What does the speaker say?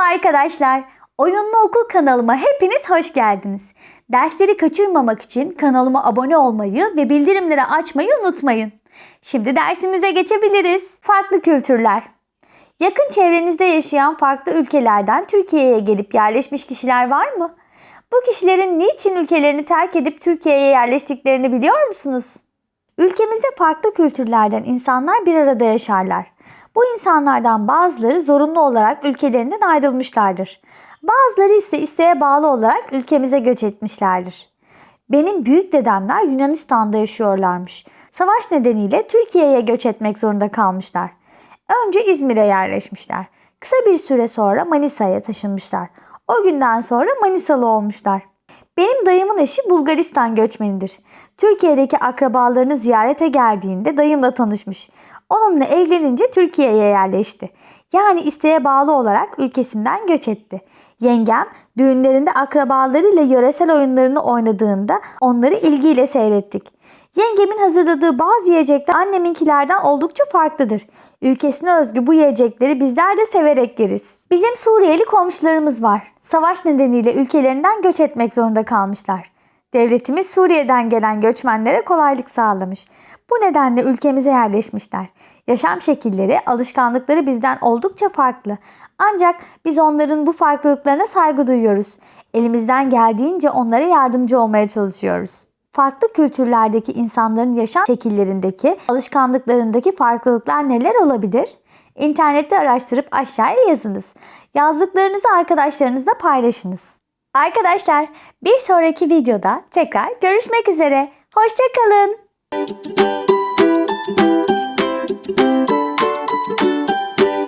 arkadaşlar. Oyunlu Okul kanalıma hepiniz hoş geldiniz. Dersleri kaçırmamak için kanalıma abone olmayı ve bildirimleri açmayı unutmayın. Şimdi dersimize geçebiliriz. Farklı kültürler. Yakın çevrenizde yaşayan farklı ülkelerden Türkiye'ye gelip yerleşmiş kişiler var mı? Bu kişilerin niçin ülkelerini terk edip Türkiye'ye yerleştiklerini biliyor musunuz? Ülkemizde farklı kültürlerden insanlar bir arada yaşarlar. Bu insanlardan bazıları zorunlu olarak ülkelerinden ayrılmışlardır. Bazıları ise isteğe bağlı olarak ülkemize göç etmişlerdir. Benim büyük dedemler Yunanistan'da yaşıyorlarmış. Savaş nedeniyle Türkiye'ye göç etmek zorunda kalmışlar. Önce İzmir'e yerleşmişler. Kısa bir süre sonra Manisa'ya taşınmışlar. O günden sonra Manisalı olmuşlar. Benim dayımın eşi Bulgaristan göçmenidir. Türkiye'deki akrabalarını ziyarete geldiğinde dayımla tanışmış. Onunla evlenince Türkiye'ye yerleşti. Yani isteğe bağlı olarak ülkesinden göç etti. Yengem düğünlerinde akrabalarıyla yöresel oyunlarını oynadığında onları ilgiyle seyrettik. Yengemin hazırladığı bazı yiyecekler anneminkilerden oldukça farklıdır. Ülkesine özgü bu yiyecekleri bizler de severek yeriz. Bizim Suriyeli komşularımız var. Savaş nedeniyle ülkelerinden göç etmek zorunda kalmışlar. Devletimiz Suriye'den gelen göçmenlere kolaylık sağlamış. Bu nedenle ülkemize yerleşmişler. Yaşam şekilleri, alışkanlıkları bizden oldukça farklı. Ancak biz onların bu farklılıklarına saygı duyuyoruz. Elimizden geldiğince onlara yardımcı olmaya çalışıyoruz. Farklı kültürlerdeki insanların yaşam şekillerindeki, alışkanlıklarındaki farklılıklar neler olabilir? İnternette araştırıp aşağıya yazınız. Yazdıklarınızı arkadaşlarınızla paylaşınız. Arkadaşlar bir sonraki videoda tekrar görüşmek üzere. Hoşçakalın.